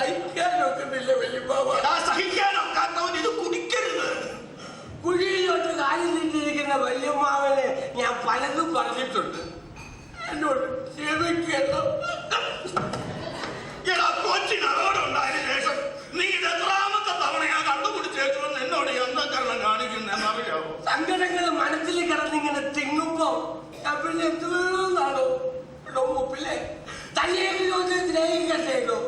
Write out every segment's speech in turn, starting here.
സഹിക്കാനൊക്കുന്നില്ല വലിയ സഹിക്കാനൊക്കാത്തവൻ ഇത് കുടിക്കരുത്. കുഴിയിലോട്ട് കാലിൽ നിന്നിരിക്കുന്ന വല്യമ്മാവനെ ഞാൻ പലതും പറഞ്ഞിട്ടുണ്ട്. എന്നോട് ക്ഷമിക്കണം. എടാ കൊച്ചിന് അപകടമുണ്ടായതിനു ശേഷം നീ ഇത് എത്രാമത്തെ തവണയാ കണ്ടുപിടിച്ചേക്കുമെന്ന് എന്നോട് എന്തൊക്കെയാണ് കാണിക്കുന്നതെന്നറിയാവോ സങ്കടങ്ങൾ മനസ്സിൽ കിടന്നിങ്ങനെ തിങ്ങുമ്പോ ഞാൻ പിന്നെ എന്ത് വേണമെന്നാണോ മുപ്പില്ലേ തല്ലേ തന്നെയെങ്കിലും ഒന്ന് സ്നേഹിക്കട്ടേടോ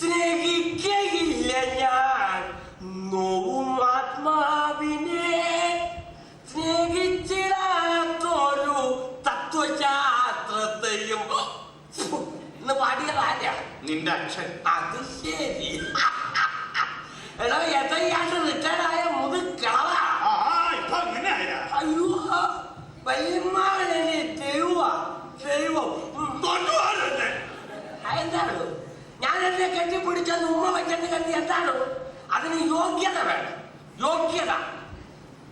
സ്നേഹിക്കയില്ല ഞാൻ. നോവും ആത്മാവിനെ സ്നേഹിച്ചിടാത്തൊരു തത്വശാസ്ത്രത്തെയും. ഇന്ന് പാടിയതാരാ നിന്റെ അച്ഛൻ. അത് ശരി. എടോ എത്രയാണ്ട് റിട്ടയർഡായ മുതുക്കളവാ ആ ഇപ്പൊ എങ്ങനെയായ അയ്യോ വല്യമ്മാവനെ ദൈവ ദൈവം എന്താണ്? ഞാൻ എന്നെ കെട്ടിപ്പിടിച്ചത് ഉമ്മ വെച്ചെന്ന് കരുതി എന്താണ്? അതിന് യോഗ്യത വേണം. യോഗ്യത.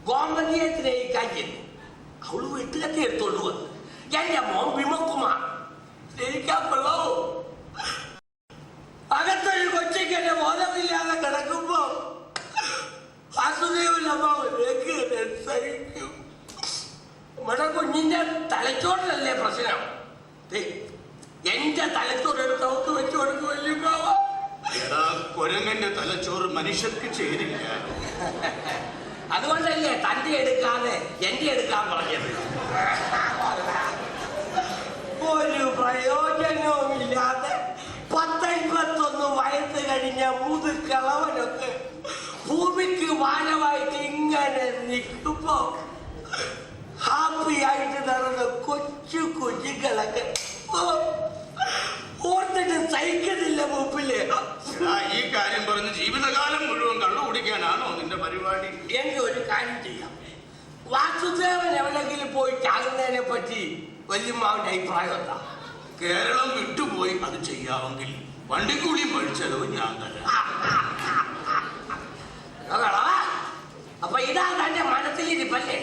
ഗോമതിയെ സ്നേഹിക്കാൻ ചെന്നു അവൾ വീട്ടിലെത്തി എടുത്തോണ്ട് വന്നു. എന്റെ മോൻ വിമകുമാർ സ്നേഹിക്കാൻ കൊള്ളാവോ അകത്തൊരു കൊച്ചയ്ക്ക് എന്നെ ബോധമില്ലാതെ കിടക്കുമ്പോ സഹിക്കും നമ്മുടെ കുഞ്ഞിന്റെ തലച്ചോറിലല്ലേ പ്രശ്നം? എന്റെ തലച്ചോറ് അവർക്ക് വെച്ചു കൊടുക്കുമല്ലോ എടാ കൊരങ്ങന്റെ തലച്ചോറ് മനുഷ്യർക്ക് ചേരില്ല. അതുകൊണ്ടല്ലേ തന്റെ എടുക്കാതെ എന്റെ എടുക്കാൻ പറഞ്ഞത്? ഒരു പ്രയോജനവും ഇല്ലാതെ പത്തൊൻപത്തൊന്ന് വയസ്സ് കഴിഞ്ഞ മുതുക്കളവനൊക്കെ ഭൂമിക്ക് മാനമായിട്ട് ഇങ്ങനെ നിൽക്കുമ്പോ ഹാപ്പി ആയിട്ട് നടന്ന കൊച്ചു കുഞ്ഞുങ്ങളൊക്കെ സഹിക്കുന്നില്ല മൂപ്പില്ലേ എടാ ഈ കാര്യം പറഞ്ഞ് ജീവിതകാലം മുഴുവൻ കള്ളു കുടിക്കാനാണോ നിന്റെ പരിപാടി? എനിക്ക് ഒരു കാര്യം ചെയ്യാം. വാസുദേവൻ എവിടെങ്കിലും പോയി ചാകുന്നതിനെ പറ്റി വല്യമ്മാവിന്റെ അഭിപ്രായം എന്താ? കേരളം വിട്ടുപോയി അത് ചെയ്യാമെങ്കിൽ വണ്ടിക്കൂലിയും പഴിച്ചെലവ് ഞാൻ തരാം. നോക്കടാ. അപ്പൊ ഇതാ തന്റെ മനസ്സിലിരിപ്പല്ലേ?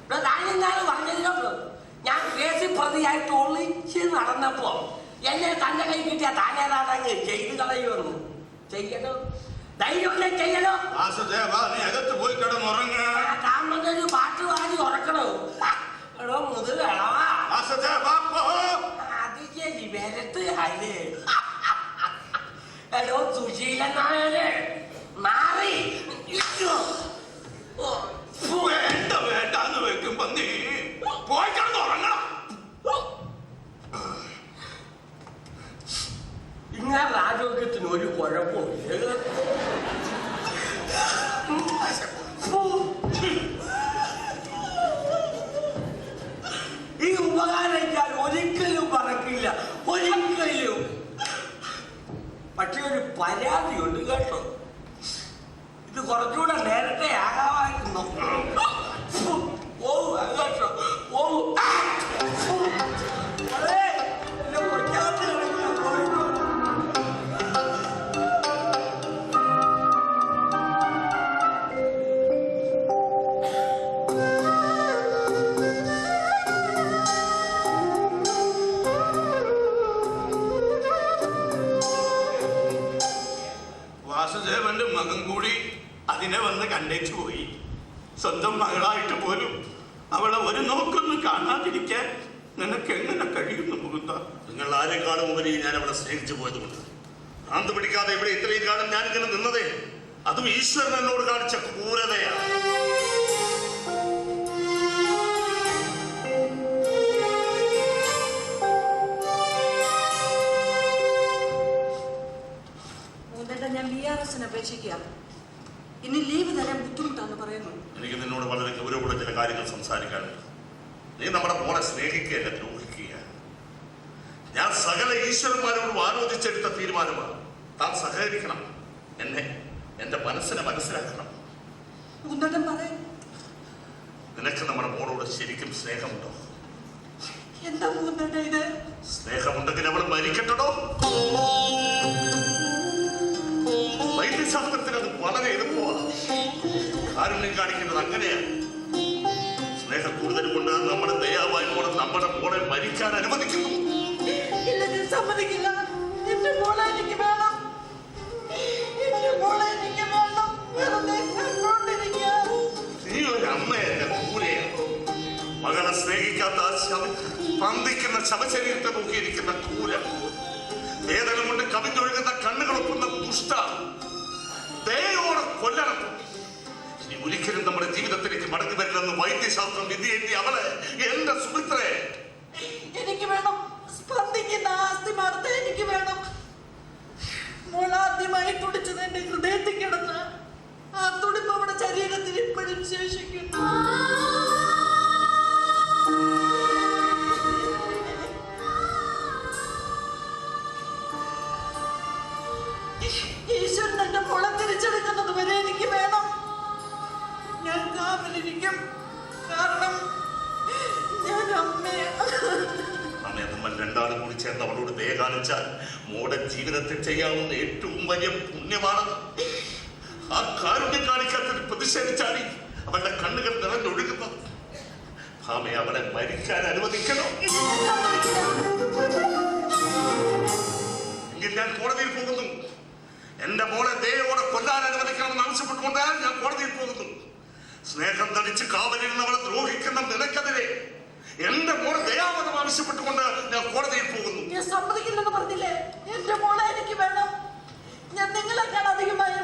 ഇവിടെ താനിന്നാൾ പറഞ്ഞല്ലോ ഞാൻ കേസിൽ പ്രതിയായിട്ട് ഒളിച്ച് നടന്നപ്പോ എന്നെ തന്റെ കൈ കിട്ടിയ താനേതാതങ്ങ് ചെയ്തു കളയുമെന്ന് ചെയ്യണോ? ധൈര്യമല്ലേ വാസുദേവ നീ അകത്ത് പോയി കിടന്നുറങ്ങ. താമസൊരു പാട്ട് പാടി ഉറക്കണോ? എടോ അത് ശരി വരത്ത് അല്ലേ? എടോ സുശീലൻ നായരെ മാറി. വേണ്ട വേണ്ടെന്ന് വെക്കുമ്പോ നീ കണ്ടേച്ചു പോയി സ്വന്തം മകളായിട്ട് പോലും അവളെ ഒരു നോക്കൊന്നും കാണാതിരിക്കാൻ നിനക്ക് എങ്ങനെ കഴിയുന്നു മുകുന്ദ? നിങ്ങൾ ആരെക്കാളും ഉപരി ഞാൻ അവളെ സ്നേഹിച്ചു പോയതുകൊണ്ട്. ഭ്രാന്ത് പിടിക്കാതെ ഇവിടെ ഇത്രയും കാലം ഞാൻ ഇങ്ങനെ നിന്നതേ. അതും ഈശ്വരൻ എന്നോട് കാണിച്ച ക്രൂരതയാണ് എനിക്ക് നിന്നോട് വളരെ ഗൗരവമുള്ള ചില കാര്യങ്ങൾ സംസാരിക്കാനുണ്ട്. നീ നമ്മുടെ മോളെ സ്നേഹിക്കുകയല്ല ദ്രോഹിക്കുക ഞാൻ സകല ഈശ്വരന്മാരോട് ആലോചിച്ചെടുത്ത തീരുമാനമാണ്. താൻ സഹകരിക്കണം. എന്നെ എന്റെ മനസ്സിനെ മനസ്സിലാക്കണം. പറയും. നിനക്ക് നമ്മുടെ മോളോട് ശരിക്കും സ്നേഹമുണ്ടോ? എന്താ ഇത്? സ്നേഹമുണ്ടെങ്കിൽ അവൾ മരിക്കട്ടോ വൈദ്യശാസ്ത്രത്തിന് അത് വളരെ എളുപ്പമാണ്. കാരുണ്യം കാണിക്കുന്നത് അങ്ങനെയാണ്. സ്നേഹം കൂടുതൽ കൊണ്ട് നമ്മുടെ ദയാവായി മോളെ നമ്മുടെ മോളെ മരിക്കാൻ അനുവദിക്കുന്നു. സമ്മതിക്കില്ല. എന്റെ മോളെ എനിക്ക് വേണം. എന്റെ മോളെ എനിക്ക് വേണം. വെറുതെ കണ്ടോണ്ടിരിക്കുക നീ ഒരു അമ്മയല്ല കൂരെയാണ് മകളെ സ്നേഹിക്കാത്ത ആ ശവ പന്തിക്കുന്ന ശവശരീരത്തെ നോക്കിയിരിക്കുന്ന കൂര. വേദന കൊണ്ട് കവിഞ്ഞൊഴുകുന്ന കണ്ണുകളൊപ്പുന്ന ദുഷ്ട ഒരിക്കലും നമ്മുടെ ജീവിതത്തിലേക്ക് മടങ്ങി വരില്ലെന്ന് വൈദ്യശാസ്ത്രം വിധിയേറ്റി അവളെ എന്റെ സുമിത്രേ. എനിക്ക് വേണം. സ്പന്ദിക്കുന്ന ആസ്തിമാർത്തെ എനിക്ക് വേണം. മോളാദ്യമായി തുടിച്ചത് എന്റെ ഹൃദയത്തിൽ കിടന്ന് കാണിച്ചാൽ മോടെ ജീവിതത്തിൽ ചെയ്യാവുന്ന ഏറ്റവും വലിയ പുണ്യമാണെന്ന് ആ കാരുണ്യം കാണിക്കാത്തതിൽ പ്രതിഷേധിച്ചാണ് അവളുടെ കണ്ണുകൾ നിറഞ്ഞൊഴുകുന്നത് ഭാമയെ അവളെ മരിക്കാൻ അനുവദിക്കണം? എങ്കിൽ ഞാൻ കോടതിയിൽ പോകുന്നു. എന്റെ മോളെ ദയോടെ കൊല്ലാൻ അനുവദിക്കണം അനുവദിക്കണമെന്ന് ആവശ്യപ്പെട്ടുകൊണ്ട് ഞാൻ കോടതിയിൽ പോകുന്നു. സ്നേഹം തടിച്ച് കാവലിൽ അവളെ ദ്രോഹിക്കുന്ന നിനക്കെതിരെ എന്റെ മോളെ ദയാവധം ആവശ്യപ്പെട്ടുകൊണ്ട് ഞാൻ കോടതിയിൽ പോകുന്നു. ഞാൻ സമ്മതിക്കില്ലെന്ന് പറഞ്ഞില്ലേ? എന്റെ മോളെ എനിക്ക് വേണം. ഞാൻ നിങ്ങളെക്കാൾ അധികമായി